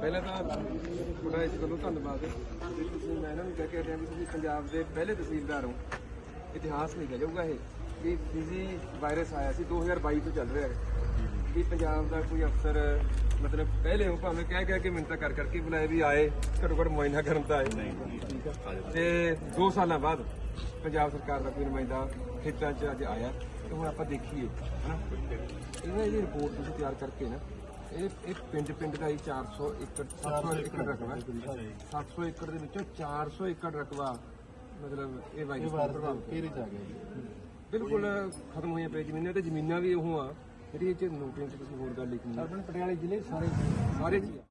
ਪਹਿਲਾਂ ਤਾਂ ਤੁਹਾਡਾ ਇਸ ਗੱਲੋਂ ਧੰਨਵਾਦ ਵੀ ਤੁਸੀਂ ਮੈਂ ਇਹਨਾਂ ਨੂੰ ਕਹਿ ਕੇ ਹਟਿਆ ਵੀ ਤੁਸੀਂ ਪੰਜਾਬ ਦੇ ਪਹਿਲੇ ਤਹਿਸੀਲਦਾਰ ਹੋ। ਇਤਿਹਾਸ ਲਿਖਿਆ ਜਾਊਗਾ ਇਹ ਵੀ ਫਿਜ਼ੀ ਵਾਇਰਸ ਆਇਆ ਸੀ 2022 ਤੋਂ ਚੱਲ ਰਿਹਾ ਹੈ। ਵੀ ਪੰਜਾਬ ਦਾ ਕੋਈ ਅਫਸਰ, ਮਤਲਬ ਪਹਿਲੇ ਹੋ, ਭਾਵੇਂ ਕਹਿ ਕਹਿ ਕੇ ਮਿੰਤਾ ਕਰ ਕਰਕੇ ਬੁਲਾਏ ਵੀ ਆਏ, ਘੱਟੋ ਘੱਟ ਮੁਆਇਨਾ ਕਰਨ ਤਾਂ ਆਏ। ਠੀਕ ਆ ਤੇ 2 ਸਾਲਾਂ ਬਾਅਦ ਪੰਜਾਬ ਸਰਕਾਰ ਦਾ ਕੋਈ ਨੁਮਾਇੰਦਾ ਖੇਤਾਂ 'ਚ ਅੱਜ ਆਇਆ, ਤੇ ਹੁਣ ਆਪਾਂ ਦੇਖੀਏ, ਹਨਾ? ਇਹਨਾਂ ਦੀ ਰਿਪੋਰਟ ਤੁਸੀਂ ਤਿਆਰ ਕਰਕੇ ਨਾ ਇਹ ਇਹ ਪਿੰਡ ਪਿੰਡ ਦਾ ਹੀ 400 ਏਕੜ 700 ਏਕੜ ਰਕਬਾ। ਹੈ। 700 ਏਕੜ ਦੇ ਵਿੱਚੋਂ 400 ਏਕੜ ਰਕਬਾ ਮਤਲਬ ਇਹ ਵਾਇਰਸ ਦਾ ਪ੍ਰਭਾਵ ਫੇਰ ਹੀ ਜਾ ਗਿਆ ਜੀ? ਬਿਲਕੁਲ ਖਤਮ ਹੋਈਆਂ ਪਈ ਜ਼ਮੀਨਾਂ ਤੇ ਜ਼ਮੀਨਾਂ ਵੀ ਉਹ ਆ ਜਿਹੜੀ ਇਹ ਚ ਨੋਟਿਆਂ ਚ ਤੁਸੀਂ ਹੋਰ ਗੱਲ ਲਿਖਣੀ ਹੈ। ਆਪਣੇ ਪਟਿਆਲੇ ਜ਼ਿਲ੍ਹੇ ਸਾਰੇ ਸਾਰੇ ਜੀ ਆ।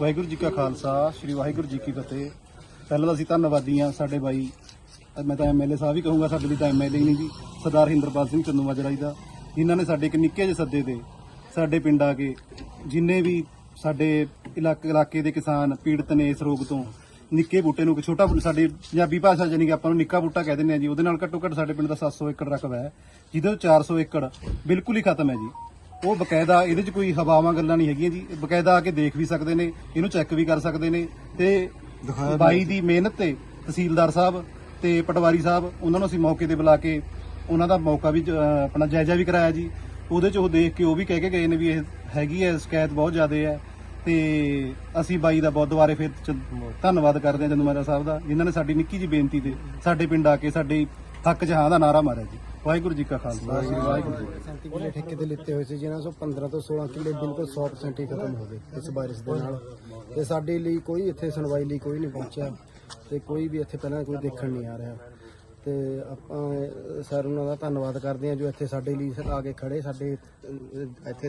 ਵਾਹਿਗੁਰੂ ਜੀ ਕਾ ਖਾਲਸਾ ਸ੍ਰੀ ਵਾਹਿਗੁਰੂ ਜੀ ਕੀ ਫਤਿਹ। ਪਹਿਲਾਂ ਤਾਂ ਅਸੀਂ ਧੰਨਵਾਦੀ ਹਾਂ ਸਾਡੇ ਬਾਈ ਮੈਂ ਤਾਂ ਐਮਐਲਏ ਸਾਹਿਬ ਹੀ ਕਹੂੰਗਾ ਸਾਡੇ ਲਈ ਤਾਂ ਐਮਐਲਏ ਨਹੀਂ ਜੀ ਸਰਦਾਰ ਹਿੰਦਰਪਾਲ ਸਿੰਘ ਚੰਦੂ ਮਾਜਰਾ ਜੀ ਦਾ। ਜਿਨ੍ਹਾਂ ਨੇ ਸਾਡੇ ਇੱਕ ਨਿੱਕੇ ਜਿਹੇ ਸੱਦੇ ਤੇ ਸਾਡੇ ਪਿੰਡ ਆ ਕੇ ਜਿੰਨੇ ਵੀ ਸਾਡੇ ਇਲਾਕੇ ਇਲਾਕੇ ਦੇ ਕਿਸਾਨ ਪੀੜਤ ਨੇ ਇਸ ਰੋਗ ਤੋਂ ਨਿੱਕੇ ਬੂਟੇ ਨੂੰ ਛੋਟਾ ਸਾਡੀ ਪੰਜਾਬੀ ਭਾਸ਼ਾ ਜਾਨੀ ਕਿ ਆਪਾਂ ਨੂੰ ਨਿੱਕਾ ਬੂਟਾ ਕਹਿ ਦਿੰਦੇ ਆ ਜੀ ਉਹਦੇ ਨਾਲ ਘੱਟੋ ਘੱਟ ਸਾਡੇ ਪਿੰਡ ਦਾ 700 ਏਕੜ ਰਕਬਾ ਹੈ ਜਿਹਦੇ ਤੋਂ 400 ਏਕੜ ਬਿਲਕੁਲ ਹੀ ਖਤਮ ਹੈ ਜੀ। ਉਹ ਬਕਾਇਦਾ ਇਹਦੇ 'ਚ ਕੋਈ ਹਵਾਵਾਂ ਗੱਲਾਂ ਨਹੀਂ ਹੈਗੀਆਂ ਜੀ ਬਕਾਇਦਾ ਆ ਕੇ ਦੇਖ ਵੀ ਸਕਦੇ ਨੇ ਇਹਨੂੰ ਚੈੱਕ ਵੀ ਕਰ ਸਕਦੇ ਨੇ ਤੇ ਬਾਈ ਦੀ ਮਿਹਨਤ ਤੇ ਤਹਿਸੀਲਦਾਰ ਸਾਹਿਬ ਤੇ ਪਟਵਾਰੀ ਸਾਹਿਬ ਉਹਨਾਂ ਨੂੰ ਅਸੀਂ ਮੌਕੇ ਤੇ ਬੁਲਾ ਕੇ ਉਹਨਾਂ ਦਾ ਮੌਕਾ ਵੀ ਆਪਣਾ ਜਾਇਜ਼ਾ ਵੀ ਕਰਾਇਆ ਜੀ। ਉਹਦੇ 'ਚ ਉਹ ਦੇਖ ਕੇ ਉਹ ਵੀ ਕਹਿ ਕੇ ਗਏ ਨੇ ਵੀ ਇਹ ਹੈਗੀ ਹੈ ਸ਼ਿਕਾਇਤ ਬਹੁਤ ਜ਼ਿਆਦਾ ਹੈ ਤੇ ਅਸੀਂ ਬਾਈ ਦਾ ਬਹੁਤ ਦੁਬਾਰੇ ਫਿਰ ਚ- ਧੰਨਵਾਦ ਕਰਦੇ ਹਾਂ ਚੰਦੂ ਮਹਾਰਾਜ ਸਾਹਿਬ ਦਾ। ਜਿਨ੍ਹਾਂ ਨੇ ਸਾਡੀ ਨਿੱਕੀ ਜੀ ਬੇਨਤੀ ਤੇ ਸਾਡੇ ਪਿੰਡ ਆ ਕੇ ਸਾਡੇ ਹੱਕ 'ਚ ਹਾਂ ਦਾ ਨਾਰਾ ਮਾਰਿਆ ਜੀ। ਵਾਹਿਗੁਰੂ ਜੀ ਕਾ ਖਾਲਸਾ। ਵਾਹਿਗੁਰੂ ਜੀ ਕੀ ਫਤਿਹ। 37 ਕਿੱਲੇ ਠੇਕੇ ਤੇ ਲਿੱਤੇ ਹੋਏ ਸੀ ਜਿਨ੍ਹਾਂ ਚੋਂ 15 ਤੋਂ 16 ਕਿੱਲੇ ਬਿਲਕੁਲ 100% ਹੀ ਖਤਮ ਹੋ ਗਏ ਇਸ ਵਾਇਰਸ ਦੇ ਨਾਲ। ਤੇ ਸਾਡੇ ਲਈ ਕੋਈ ਇੱਥੇ ਸੁਣਵਾਈ ਲਈ ਕੋਈ ਨਹੀਂ ਪਹੁੰਚਿਆ। ਤੇ ਕੋਈ ਵੀ ਇੱਥੇ ਪਹਿਲਾਂ ਕੋਈ ਦੇਖਣ ਨਹੀਂ ਆ ਰਿਹਾ। ਤੇ ਆਪਾਂ ਸਰ ਉਹਨਾਂ ਦਾ ਧੰਨਵਾਦ ਕਰਦੇ ਹਾਂ ਜੋ ਇੱਥੇ ਸਾਡੇ ਲਈ ਆ ਕੇ ਖੜੇ, ਸਾਡੇ ਇੱਥੇ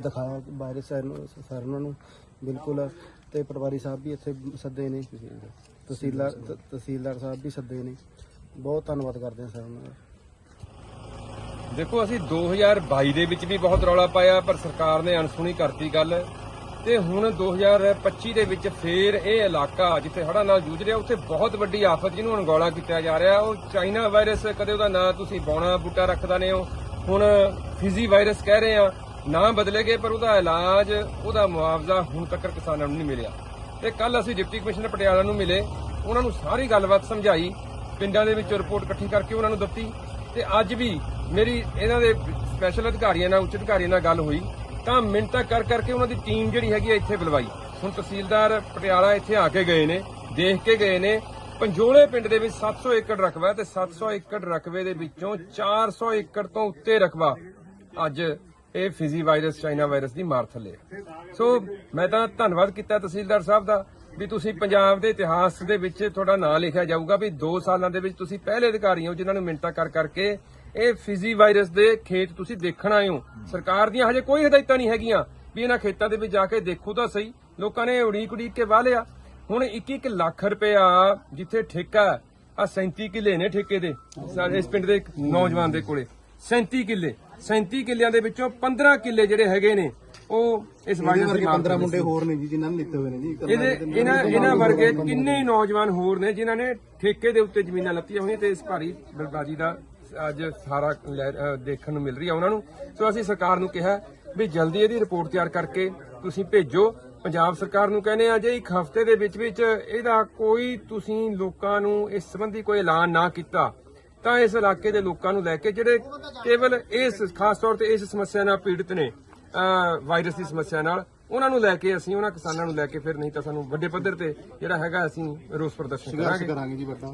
ਦਿਖਾਇਆ ਬਾਰੇ ਸਰ ਸਰ ਉਹਨਾਂ ਨੂੰ। ਬਿਲਕੁਲ, ਤੇ ਪਟਵਾਰੀ ਸਾਹਿਬ ਵੀ ਇੱਥੇ ਸੱਦੇ ਨੇ। ਤਹਿਸੀਲਦਾਰ ਤਹਿਸੀਲਦਾਰ ਸਾਹਿਬ ਵੀ ਸੱਦੇ ਨੇ। ਬਹੁਤ ਧੰਨਵਾਦ ਕਰਦੇ ਹਾਂ ਸਰ ਉਹਨਾਂ ਦਾ। ਦੇਖੋ, ਅਸੀਂ 2022 ਦੇ ਵਿੱਚ ਵੀ ਬਹੁਤ ਰੌਲਾ ਪਾਇਆ, ਪਰ ਸਰਕਾਰ ਨੇ ਅਣਸੁਣੀ ਕਰਤੀ ਗੱਲ। ਤੇ ਹੁਣ 2025 ਦੇ ਵਿੱਚ ਫੇਰ ਇਹ ਇਲਾਕਾ ਜਿੱਥੇ ਹੜ੍ਹਾਂ ਨਾਲ ਜੂਝ ਰਿਹਾ, ਉੱਥੇ ਬਹੁਤ ਵੱਡੀ ਆਫਤ ਜਿਹਨੂੰ ਅਣਗੌਲਾ ਕੀਤਾ ਜਾ ਰਿਹਾ। ਉਹ ਚਾਈਨਾ ਵਾਇਰਸ, ਕਦੇ ਉਹਦਾ ਨਾਂ ਤੁਸੀਂ ਬੌਣਾ ਬੂਟਾ ਰੱਖਦਾ ਨੇ ਉਹ ਹੁਣ ਫਿਜ਼ੀ ਵਾਇਰਸ ਕਹਿ ਰਹੇ ਆ ਨਾਂ ਬਦਲੇ ਗਏ, ਪਰ ਉਹਦਾ ਇਲਾਜ, ਉਹਦਾ ਮੁਆਵਜ਼ਾ ਹੁਣ ਤੱਕ ਕਿਸਾਨਾਂ ਨੂੰ ਨਹੀਂ ਮਿਲਿਆ। ਤੇ ਕੱਲ ਅਸੀਂ ਡਿਪਟੀ ਕਮਿਸ਼ਨਰ ਪਟਿਆਲਾ ਨੂੰ ਮਿਲੇ, ਉਹਨਾਂ ਨੂੰ ਸਾਰੀ ਗੱਲਬਾਤ ਸਮਝਾਈ, ਪਿੰਡਾਂ ਦੇ ਵਿੱਚ ਰਿਪੋਰਟ ਇਕੱਠੀ ਕਰਕੇ ਉਹਨਾਂ ਨੂੰ ਦਿੱਤੀ। ਤੇ ਅੱਜ ਵੀ ਮੇਰੀ ਇਹਨਾਂ ਦੇ ਸਪੈਸ਼ਲ ਅਧਿਕਾਰੀਆਂ ਨਾਲ, ਉੱਚ ਅਧਿਕਾਰੀਆਂ ਨਾਲ ਗੱਲ ਹੋਈ। ਤਾਂ ਮਿੰਟਾਂ ਕਰ ਕਰਕੇ ਉਹਨਾਂ ਦੀ ਟੀਮ ਜਿਹੜੀ ਹੈਗੀ ਇੱਥੇ ਬੁਲਵਾਈ। ਹੁਣ ਤਹਿਸੀਲਦਾਰ ਪਟਿਆਲਾ ਇੱਥੇ ਆ ਕੇ ਗਏ ਨੇ, ਦੇਖ ਕੇ ਗਏ ਨੇ। ਪੰਜੋਲੇ ਪਿੰਡ ਦੇ ਵਿੱਚ 700 ਏਕੜ ਰਕਬਾ ਹੈ ਤੇ 700 ਏਕੜ ਰਕਬੇ ਦੇ ਵਿੱਚੋਂ 400 ਏਕੜ ਤੋਂ ਉੱਤੇ ਰਕਬਾ ਅੱਜ ਇਹ ਫਿਜ਼ੀ ਵਾਇਰਸ, ਚਾਈਨਾ ਵਾਇਰਸ ਦੀ ਮਾਰ ਥੱਲੇ ਸੋ ਮੈਂ ਤਾਂ ਧੰਨਵਾਦ ਕੀਤਾ ਤਹਿਸੀਲਦਾਰ ਸਾਹਿਬ ਦਾ ਵੀ ਤੁਸੀਂ ਪੰਜਾਬ ਦੇ ਇਤਿਹਾਸ ਦੇ ਵਿੱਚ ਤੁਹਾਡਾ ਨਾਂ ਲਿਖਿਆ ਜਾਊਗਾ ਵੀ 2 ਸਾਲਾਂ ਦੇ ਵਿੱਚ ਤੁਸੀਂ ਪਹਿਲੇ ਅਧਿਕਾਰੀ ਹੋ ਜਿਨ੍ਹਾਂ ਨੂੰ ਮਿੰਟਾਂ ਕਰ ਕਰਕੇ ਇਹ ਫਿਜ਼ੀ ਵਾਇਰਸ ਦੇ ਖੇਤ ਤੁਸੀਂ ਦੇਖਣ ਆਏ ਹੋ। ਸਰਕਾਰ ਦੀਆਂ ਹਜੇ ਕੋਈ ਹਦਾਇਤਾਂ ਨਹੀਂ ਹੈਗੀਆਂ ਵੀ ਇਹਨਾਂ ਖੇਤਾਂ ਦੇ ਵਿੱਚ ਜਾ ਕੇ ਦੇਖੋ ਤਾਂ ਸਹੀ। ਲੋਕਾਂ ਨੇ ਉਡੀਕ ਉਡੀਕ ਕੇ ਵਾਹ ਲਿਆ। ਹੁਣ 1-1 ਲੱਖ ਰੁਪਇਆ ਜਿੱਥੇ ਠੇਕਾ ਆ 37 ਕਿੱਲੇ ਨੇ ਠੇਕੇ ਦੇ ਇਸ ਪਿੰਡ ਦੇ ਇੱਕ ਨੌਜਵਾਨ ਦੇ ਕੋਲੇ। 37 ਕਿੱਲੇ 37 ਕਿੱਲਿਆਂ ਦੇ ਵਿੱਚੋਂ 15 ਕਿੱਲੇ ਜਿਹੜੇ ਹੈਗੇ ਨੇ ਉਹ ਇਸ ਵਾਇਰਸ ਦੀ ਵਰਗੇ ਮਾਰ 15 ਥੱਲੇ ਮੁੰਡੇ। ਹੋਰ ਨੇ ਜੀ ਜਿਨ੍ਹਾਂ ਨੇ ਲਿੱਤੇ ਹੋਏ ਨੇ ਜੀ ਇਹਦੇ ਇਹਨਾਂ ਇਹਨਾਂ ਵਰਗੇ ਕਿੰਨੇ ਨੌਜਵਾਨ ਹੋਰ ਨੇ ਜਿਨ੍ਹਾਂ ਨੇ ਠੇਕੇ ਦੇ ਉੱਤੇ ਜ਼ਮੀਨਾਂ ਲੱਤੀਆਂ ਹੋਈਆਂ ਤੇ ਇਸ ਭਾਰੀ ਬਰਬਾਦੀ ਦਾ ਅੱਜ ਸਾਰਾ ਦੇਖਣ ਨੂੰ ਮਿਲ ਰਹੀ ਆ ਉਹਨਾਂ ਨੂੰ। ਸੋ ਅਸੀਂ ਸਰਕਾਰ ਨੂੰ ਕਿਹਾ ਵੀ ਜਲਦੀ ਇਹਦੀ ਰਿਪੋਰਟ ਤਿਆਰ ਕਰਕੇ ਤੁਸੀਂ ਭੇਜੋ। ਪੰਜਾਬ ਸਰਕਾਰ ਨੂੰ ਕਹਿੰਦੇ ਆ ਜੇ ਇੱਕ ਹਫ਼ਤੇ ਦੇ ਵਿੱਚ ਵਿੱਚ ਇਹਦਾ ਕੋਈ ਤੁਸੀਂ ਲੋਕਾਂ ਨੂੰ ਇਸ ਸੰਬੰਧੀ ਕੋਈ ਐਲਾਨ ਨਾ ਕੀਤਾ ਤਾਂ ਇਸ ਇਲਾਕੇ ਦੇ ਲੋਕਾਂ ਨੂੰ ਲੈ ਕੇ ਜਿਹੜੇ ਕੇਵਲ ਇਸ ਖਾਸ ਤੌਰ ਤੇ ਇਸ ਸਮੱਸਿਆ ਨਾਲ ਪੀੜਤ ਨੇ ਵਾਇਰਸ ਦੀ ਸਮੱਸਿਆ ਨਾਲ ਉਹਨਾਂ ਨੂੰ ਲੈ ਕੇ ਅਸੀਂ ਉਹਨਾਂ ਕਿਸਾਨਾਂ ਨੂੰ ਲੈ ਕੇ ਫਿਰ ਨਹੀਂ ਤਾਂ ਸਾਨੂੰ ਵੱਡੇ ਪੱਧਰ ਤੇ ਜਿਹੜਾ ਹੈਗਾ ਅਸੀਂ ਰੋਸ ਪ੍ਰਦਰਸ਼ਨ ਕਰਾਂਗੇ। ਜੀ ਵੱਡਾ